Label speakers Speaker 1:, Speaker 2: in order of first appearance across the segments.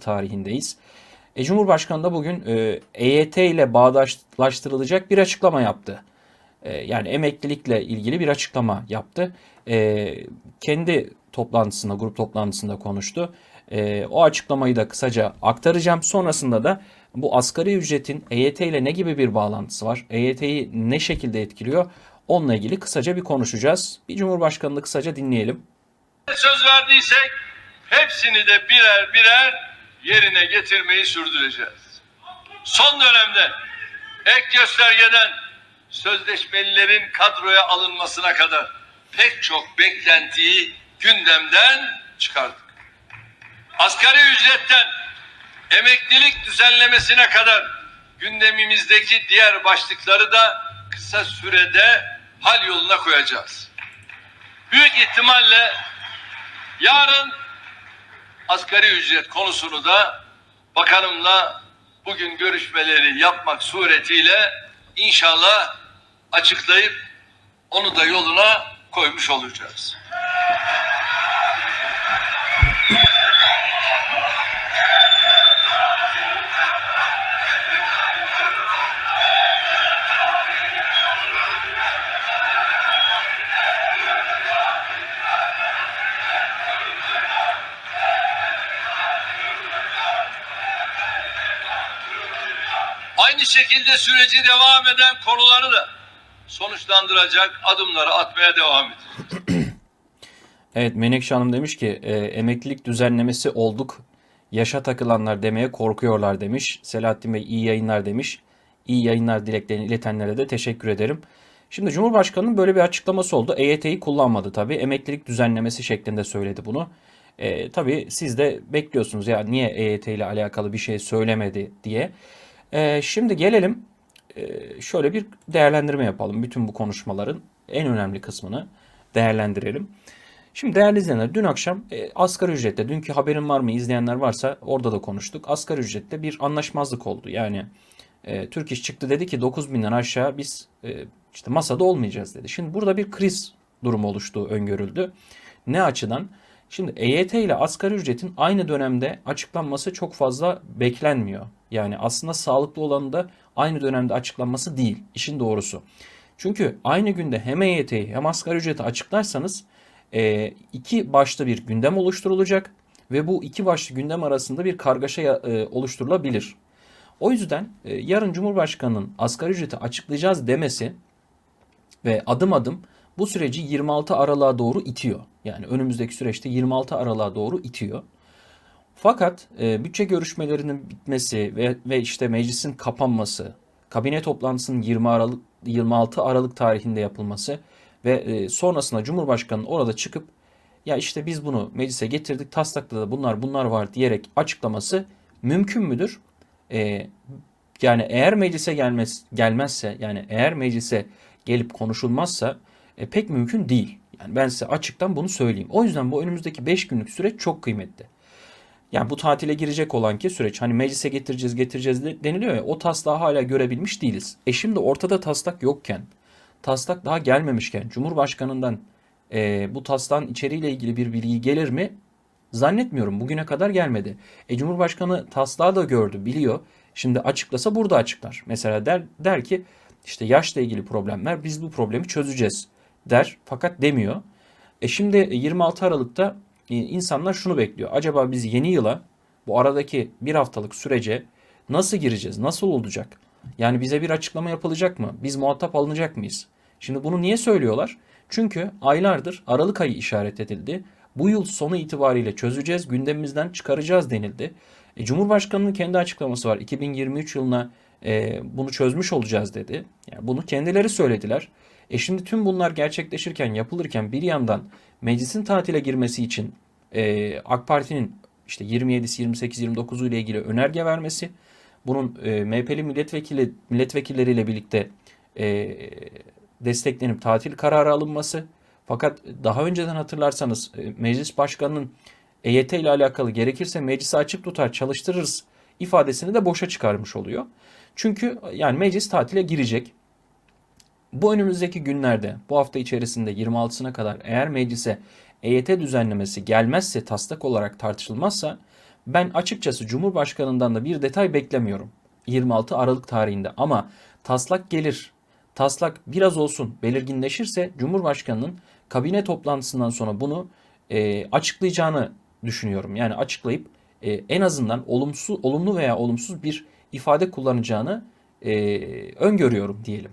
Speaker 1: Tarihindeyiz. E, Cumhurbaşkanı da bugün e, EYT ile bağdaşlaştırılacak bir açıklama yaptı. E, yani emeklilikle ilgili bir açıklama yaptı. E, kendi toplantısında, grup toplantısında konuştu. E, o açıklamayı da kısaca aktaracağım. Sonrasında da bu asgari ücretin EYT ile ne gibi bir bağlantısı var? EYT'yi ne şekilde etkiliyor? Onunla ilgili kısaca bir konuşacağız. Bir Cumhurbaşkanı'nı kısaca dinleyelim.
Speaker 2: söz verdiysek hepsini de birer birer yerine getirmeyi sürdüreceğiz. Son dönemde ek göstergeden sözleşmelilerin kadroya alınmasına kadar pek çok beklentiyi gündemden çıkardık. Asgari ücretten emeklilik düzenlemesine kadar gündemimizdeki diğer başlıkları da kısa sürede hal yoluna koyacağız. Büyük ihtimalle Yarın asgari ücret konusunu da bakanımla bugün görüşmeleri yapmak suretiyle inşallah açıklayıp onu da yoluna koymuş olacağız. Aynı şekilde süreci devam eden konuları da sonuçlandıracak adımları atmaya devam edeceğiz.
Speaker 1: Evet Menekşe Hanım demiş ki e, emeklilik düzenlemesi olduk. Yaşa takılanlar demeye korkuyorlar demiş. Selahattin Bey iyi yayınlar demiş. İyi yayınlar dileklerini iletenlere de teşekkür ederim. Şimdi Cumhurbaşkanı'nın böyle bir açıklaması oldu. EYT'yi kullanmadı tabii. Emeklilik düzenlemesi şeklinde söyledi bunu. E, tabii siz de bekliyorsunuz ya niye EYT ile alakalı bir şey söylemedi diye. E, şimdi gelelim e, şöyle bir değerlendirme yapalım. Bütün bu konuşmaların en önemli kısmını değerlendirelim. Şimdi değerli izleyenler dün akşam e, asgari ücrette dünkü haberin var mı izleyenler varsa orada da konuştuk. Asgari ücrette bir anlaşmazlık oldu. Yani e, Türk İş çıktı dedi ki 9 binden aşağı biz e, işte masada olmayacağız dedi. Şimdi burada bir kriz durumu oluştuğu öngörüldü. Ne açıdan? Şimdi EYT ile asgari ücretin aynı dönemde açıklanması çok fazla beklenmiyor. Yani aslında sağlıklı olanı da aynı dönemde açıklanması değil. işin doğrusu. Çünkü aynı günde hem EYT'yi hem asgari ücreti açıklarsanız e, iki başlı bir gündem oluşturulacak ve bu iki başlı gündem arasında bir kargaşa e, oluşturulabilir. O yüzden e, yarın Cumhurbaşkanı'nın asgari ücreti açıklayacağız demesi ve adım adım bu süreci 26 Aralık'a doğru itiyor. Yani önümüzdeki süreçte 26 Aralık'a doğru itiyor. Fakat e, bütçe görüşmelerinin bitmesi ve, ve işte meclisin kapanması, kabine toplantısının 20 Aralık 26 Aralık tarihinde yapılması ve e, sonrasında Cumhurbaşkanı'nın orada çıkıp ya işte biz bunu meclise getirdik taslakta da bunlar bunlar var diyerek açıklaması mümkün müdür? E, yani eğer meclise gelmez gelmezse yani eğer meclise gelip konuşulmazsa e, pek mümkün değil. Yani ben size açıktan bunu söyleyeyim. O yüzden bu önümüzdeki 5 günlük süreç çok kıymetli. Yani bu tatile girecek olan ki süreç hani meclise getireceğiz getireceğiz deniliyor ya o taslağı hala görebilmiş değiliz. E şimdi ortada taslak yokken taslak daha gelmemişken Cumhurbaşkanı'ndan e, bu taslağın içeriğiyle ilgili bir bilgi gelir mi? Zannetmiyorum. Bugüne kadar gelmedi. E, Cumhurbaşkanı taslağı da gördü, biliyor. Şimdi açıklasa burada açıklar. Mesela der, der ki işte yaşla ilgili problemler biz bu problemi çözeceğiz der fakat demiyor. E şimdi 26 Aralık'ta e, insanlar şunu bekliyor. Acaba biz yeni yıla bu aradaki bir haftalık sürece nasıl gireceğiz? Nasıl olacak? Yani bize bir açıklama yapılacak mı? Biz muhatap alınacak mıyız? Şimdi bunu niye söylüyorlar? Çünkü aylardır Aralık ayı işaret edildi. Bu yıl sonu itibariyle çözeceğiz, gündemimizden çıkaracağız denildi. E, Cumhurbaşkanı'nın kendi açıklaması var. 2023 yılına e, bunu çözmüş olacağız dedi. Yani bunu kendileri söylediler. E şimdi tüm bunlar gerçekleşirken, yapılırken bir yandan meclisin tatile girmesi için e, AK Parti'nin işte 27'si, 28, 29'u ile ilgili önerge vermesi, bunun e, MHP'li milletvekili milletvekilleriyle birlikte e, desteklenip tatil kararı alınması. Fakat daha önceden hatırlarsanız e, meclis başkanının EYT ile alakalı gerekirse meclisi açık tutar çalıştırırız ifadesini de boşa çıkarmış oluyor. Çünkü yani meclis tatile girecek. Bu önümüzdeki günlerde bu hafta içerisinde 26'sına kadar eğer meclise EYT düzenlemesi gelmezse taslak olarak tartışılmazsa Ben açıkçası Cumhurbaşkanı'ndan da bir detay beklemiyorum 26 Aralık tarihinde ama taslak gelir. Taslak biraz olsun belirginleşirse Cumhurbaşkanı'nın kabine toplantısından sonra bunu e, açıklayacağını düşünüyorum. Yani açıklayıp e, en azından olumsuz, olumlu veya olumsuz bir ifade kullanacağını e, öngörüyorum diyelim.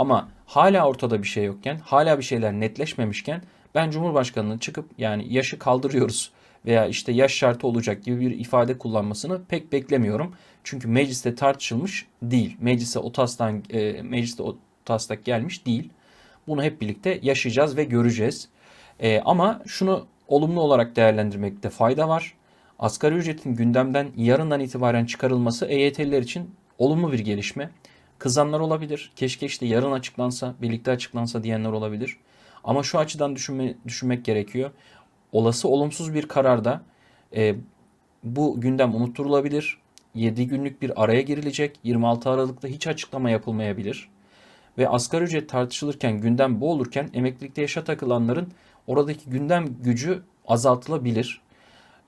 Speaker 1: Ama hala ortada bir şey yokken, hala bir şeyler netleşmemişken ben Cumhurbaşkanı'nın çıkıp yani yaşı kaldırıyoruz veya işte yaş şartı olacak gibi bir ifade kullanmasını pek beklemiyorum. Çünkü mecliste tartışılmış değil. Meclise o tasdan, e, mecliste o taslak gelmiş değil. Bunu hep birlikte yaşayacağız ve göreceğiz. E, ama şunu olumlu olarak değerlendirmekte fayda var. Asgari ücretin gündemden yarından itibaren çıkarılması EYT'liler için olumlu bir gelişme. Kızanlar olabilir. Keşke işte yarın açıklansa, birlikte açıklansa diyenler olabilir. Ama şu açıdan düşünme, düşünmek gerekiyor. Olası olumsuz bir kararda e, bu gündem unutturulabilir. 7 günlük bir araya girilecek. 26 Aralık'ta hiç açıklama yapılmayabilir. Ve asgari ücret tartışılırken, gündem bu olurken emeklilikte yaşa takılanların oradaki gündem gücü azaltılabilir.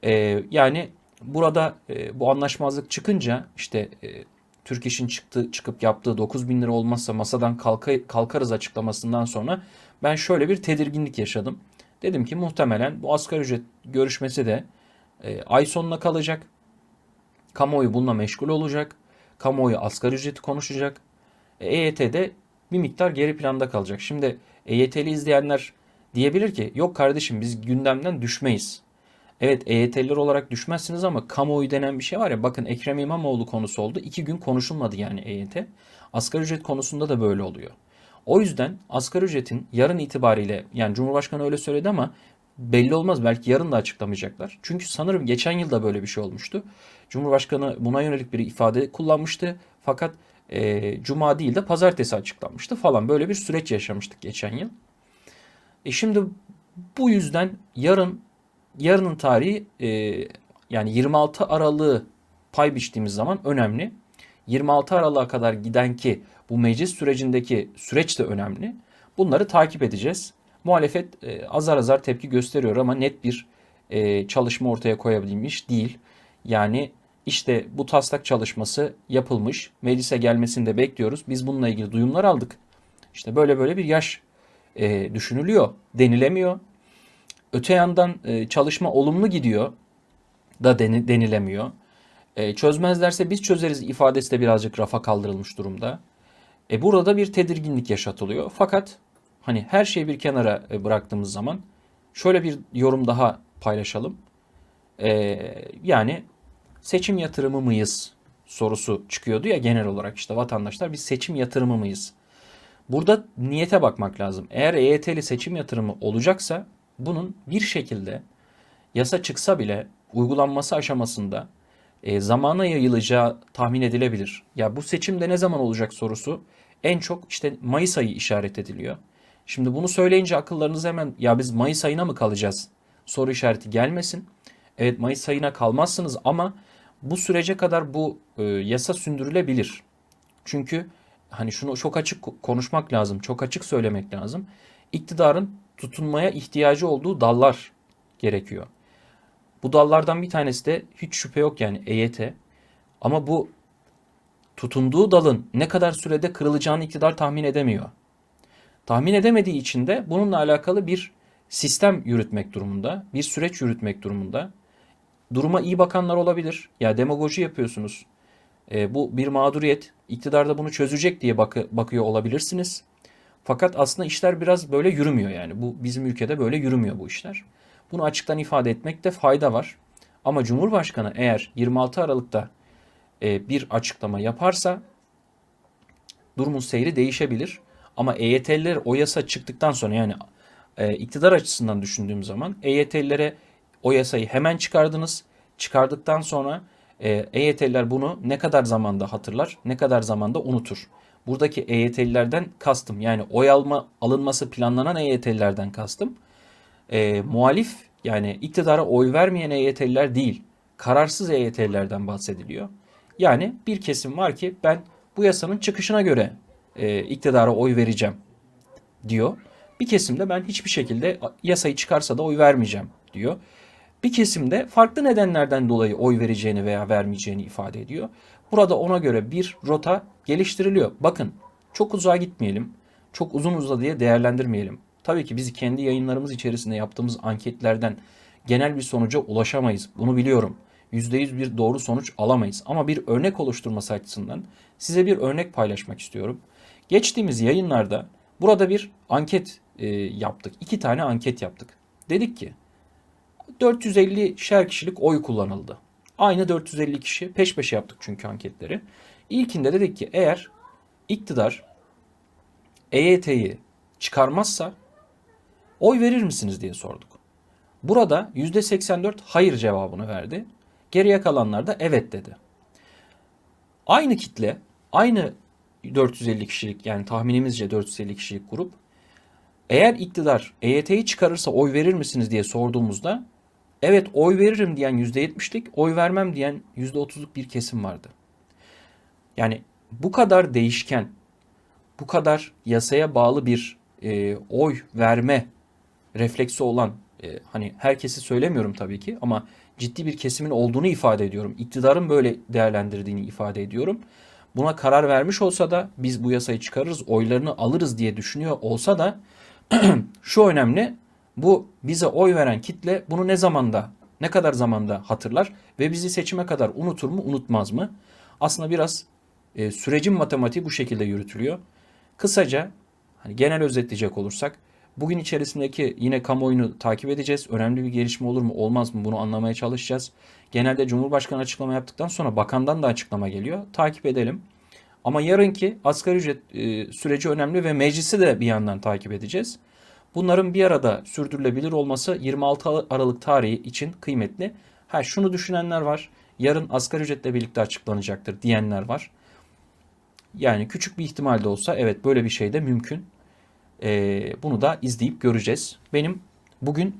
Speaker 1: Ee, yani burada e, bu anlaşmazlık çıkınca işte e, Türk İş'in çıktı, çıkıp yaptığı 9 bin lira olmazsa masadan kalka, kalkarız açıklamasından sonra ben şöyle bir tedirginlik yaşadım. Dedim ki muhtemelen bu asgari ücret görüşmesi de e, ay sonuna kalacak. Kamuoyu bununla meşgul olacak. Kamuoyu asgari ücreti konuşacak. E, EYT'de bir miktar geri planda kalacak. Şimdi EYT'li izleyenler diyebilir ki yok kardeşim biz gündemden düşmeyiz. Evet EYT'liler olarak düşmezsiniz ama kamuoyu denen bir şey var ya bakın Ekrem İmamoğlu konusu oldu. iki gün konuşulmadı yani EYT. Asgari ücret konusunda da böyle oluyor. O yüzden asgari ücretin yarın itibariyle yani Cumhurbaşkanı öyle söyledi ama belli olmaz belki yarın da açıklamayacaklar. Çünkü sanırım geçen yıl da böyle bir şey olmuştu. Cumhurbaşkanı buna yönelik bir ifade kullanmıştı. Fakat e, cuma değil de pazartesi açıklanmıştı falan. Böyle bir süreç yaşamıştık geçen yıl. E şimdi bu yüzden yarın yarının tarihi e, yani 26 Aralık'ı pay biçtiğimiz zaman önemli. 26 Aralık'a kadar giden ki bu meclis sürecindeki süreç de önemli. Bunları takip edeceğiz. Muhalefet e, azar azar tepki gösteriyor ama net bir e, çalışma ortaya koyabilmiş değil. Yani işte bu taslak çalışması yapılmış. Meclise gelmesini de bekliyoruz. Biz bununla ilgili duyumlar aldık. İşte böyle böyle bir yaş e, düşünülüyor, denilemiyor. Öte yandan e, çalışma olumlu gidiyor da deni, denilemiyor. E, çözmezlerse biz çözeriz ifadesi de birazcık rafa kaldırılmış durumda. E, burada bir tedirginlik yaşatılıyor. Fakat hani her şeyi bir kenara e, bıraktığımız zaman şöyle bir yorum daha paylaşalım. E, yani seçim yatırımı mıyız sorusu çıkıyordu ya genel olarak işte vatandaşlar biz seçim yatırımı mıyız? Burada niyete bakmak lazım. Eğer EYT'li seçim yatırımı olacaksa bunun bir şekilde yasa çıksa bile uygulanması aşamasında e, zamana yayılacağı tahmin edilebilir. Ya bu seçimde ne zaman olacak sorusu en çok işte Mayıs ayı işaret ediliyor. Şimdi bunu söyleyince akıllarınız hemen ya biz Mayıs ayına mı kalacağız soru işareti gelmesin. Evet Mayıs ayına kalmazsınız ama bu sürece kadar bu e, yasa sündürülebilir. Çünkü hani şunu çok açık konuşmak lazım, çok açık söylemek lazım. İktidarın tutunmaya ihtiyacı olduğu dallar gerekiyor. Bu dallardan bir tanesi de hiç şüphe yok yani EYT. Ama bu tutunduğu dalın ne kadar sürede kırılacağını iktidar tahmin edemiyor. Tahmin edemediği için de bununla alakalı bir sistem yürütmek durumunda, bir süreç yürütmek durumunda. Duruma iyi bakanlar olabilir. Ya demagoji yapıyorsunuz. E, bu bir mağduriyet. İktidar da bunu çözecek diye bakı, bakıyor olabilirsiniz. Fakat aslında işler biraz böyle yürümüyor yani. Bu bizim ülkede böyle yürümüyor bu işler. Bunu açıktan ifade etmekte fayda var. Ama Cumhurbaşkanı eğer 26 Aralık'ta e, bir açıklama yaparsa durumun seyri değişebilir. Ama EYT'liler o yasa çıktıktan sonra yani e, iktidar açısından düşündüğüm zaman EYT'lilere o yasayı hemen çıkardınız. Çıkardıktan sonra e, EYT'liler bunu ne kadar zamanda hatırlar, ne kadar zamanda unutur. Buradaki EYT'lilerden kastım yani oy alma alınması planlanan EYT'lilerden kastım. E, muhalif yani iktidara oy vermeyen EYT'liler değil, kararsız EYT'lilerden bahsediliyor. Yani bir kesim var ki ben bu yasanın çıkışına göre e, iktidara oy vereceğim diyor. Bir kesim de ben hiçbir şekilde yasayı çıkarsa da oy vermeyeceğim diyor. Bir kesimde farklı nedenlerden dolayı oy vereceğini veya vermeyeceğini ifade ediyor. Burada ona göre bir rota geliştiriliyor. Bakın çok uzağa gitmeyelim. Çok uzun uzadıya değerlendirmeyelim. Tabii ki biz kendi yayınlarımız içerisinde yaptığımız anketlerden genel bir sonuca ulaşamayız. Bunu biliyorum. %100 bir doğru sonuç alamayız. Ama bir örnek oluşturması açısından size bir örnek paylaşmak istiyorum. Geçtiğimiz yayınlarda burada bir anket e, yaptık. İki tane anket yaptık. Dedik ki 450 şer kişilik oy kullanıldı. Aynı 450 kişi peş peşe yaptık çünkü anketleri. İlkinde dedik ki eğer iktidar EYT'yi çıkarmazsa oy verir misiniz diye sorduk. Burada %84 hayır cevabını verdi. Geriye kalanlar da evet dedi. Aynı kitle, aynı 450 kişilik yani tahminimizce 450 kişilik grup eğer iktidar EYT'yi çıkarırsa oy verir misiniz diye sorduğumuzda evet oy veririm diyen %70'lik, oy vermem diyen %30'luk bir kesim vardı. Yani bu kadar değişken, bu kadar yasaya bağlı bir e, oy verme refleksi olan e, hani herkesi söylemiyorum tabii ki ama ciddi bir kesimin olduğunu ifade ediyorum. İktidarın böyle değerlendirdiğini ifade ediyorum. Buna karar vermiş olsa da biz bu yasayı çıkarırız, oylarını alırız diye düşünüyor olsa da şu önemli. Bu bize oy veren kitle bunu ne zamanda, ne kadar zamanda hatırlar ve bizi seçime kadar unutur mu, unutmaz mı? Aslında biraz e, sürecin matematiği bu şekilde yürütülüyor. Kısaca hani genel özetleyecek olursak bugün içerisindeki yine kamuoyunu takip edeceğiz. Önemli bir gelişme olur mu, olmaz mı bunu anlamaya çalışacağız. Genelde Cumhurbaşkanı açıklama yaptıktan sonra bakandan da açıklama geliyor. Takip edelim. Ama yarınki asgari ücret e, süreci önemli ve meclisi de bir yandan takip edeceğiz. Bunların bir arada sürdürülebilir olması 26 Aralık tarihi için kıymetli. Ha şunu düşünenler var. Yarın asgari ücretle birlikte açıklanacaktır diyenler var. Yani küçük bir ihtimal de olsa evet böyle bir şey de mümkün. Ee, bunu da izleyip göreceğiz. Benim bugün